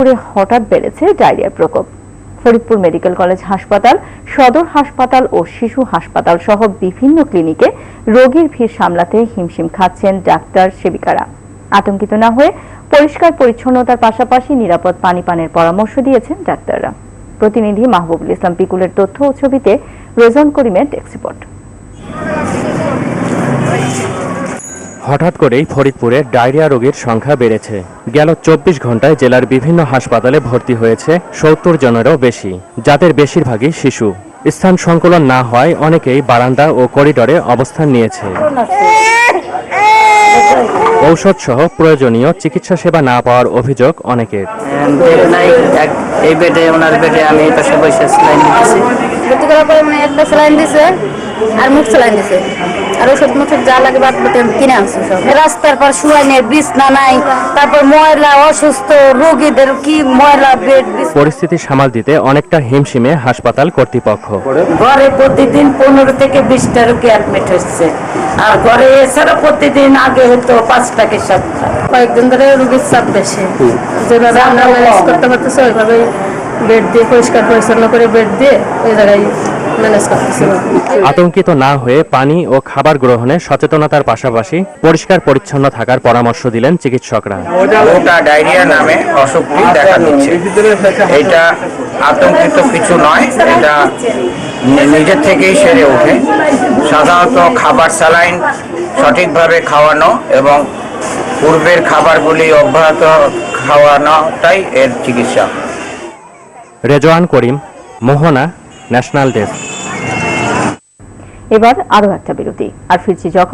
ফরিদপুরে হঠাৎ বেড়েছে ডায়রিয়ার প্রকোপ। ফরিদপুর মেডিকেল কলেজ হাসপাতাল, সদর হাসপাতাল ও শিশু হাসপাতাল সহ বিভিন্ন ক্লিনিকে রোগীর ভিড় সামলাতে হিমশিম খাচ্ছেন ডাক্তার সেবিকারা। আতঙ্কিত না হয়ে পরিষ্কার পরিচ্ছন্নতার পাশাপাশি নিরাপদ পানি পানের পরামর্শ দিয়েছেন ডাক্তাররা। প্রতিনিধি মাহবুবুল ইসলাম পিকুলের তথ্য ও ছবিতে রেজন করিমের ডেস্ক হঠাৎ করেই ফরিদপুরে ডায়রিয়া রোগীর সংখ্যা বেড়েছে। গেল চব্বিশ ঘন্টায় জেলার বিভিন্ন হাসপাতালে ভর্তি হয়েছে সত্তর জনেরও বেশি যাদের বেশিরভাগই শিশু। স্থান সংকুলন না হওয়ায় অনেকেই বারান্দা ও করিডোরে অবস্থান নিয়েছে। ঔষধ সহ প্রয়োজনীয় চিকিৎসা সেবা না পাওয়ার অভিযোগ অনেকের। বেড নাই এক- এই বেডে ওনার বেডে আমি পাশে বসে সেলাইন দিতেছি। ভর্তি করার পরে মানে একটা স্যালাইন দিছে আর মুখ দিছে। আর ওষুধ মুখে যা লাগে বাদ বাকি আমি কিনে আনছি সব। রাস্তার পর শুয়াই নেই বিছনা নাই তারপর ময়লা অসুস্থ রোগীদের কি ময়লা বেড পরিস্থিতি সামাল দিতে অনেকটা হিমশিমে হাসপাতাল কর্তৃপক্ষ। ঘরে প্রতিদিন পনেরো থেকে বিশটা রোগী অ্যাডমিট হচ্ছে। আর ঘরে এছাড়া প্রতিদিন আগে হতো পাঁচটা কি সাতটা। কয়েকদিন ধরে রোগীর চাপ বেশি। যেভাবে আমরা ম্যানেজ করতে পারতেছি ওইভাবে বেড দিয়ে পরিষ্কার পরিচ্ছন্ন করে বেড দিয়ে ওই জায়গায় ম্যানেজ করতেছি আতঙ্কিত না হয়ে পানি ও খাবার গ্রহণে সচেতনতার পাশাপাশি পরিষ্কার পরিচ্ছন্ন থাকার পরামর্শ দিলেন চিকিৎসকরা। ওটা ডায়রিয়া নামে অসুখটি দেখা দিচ্ছে। এটা আতঙ্কিত কিছু নয় এটা নিজের থেকেই সেরে ওঠে। সাধারণত খাবার স্যালাইন সঠিকভাবে খাওয়ানো এবং পূর্বের খাবারগুলি অব্যাহত খাওয়ানোটাই এর চিকিৎসা। Rezwan Karim Mohona national desk. এবার আরও একটা বিরতি। আর ফিরছি যখন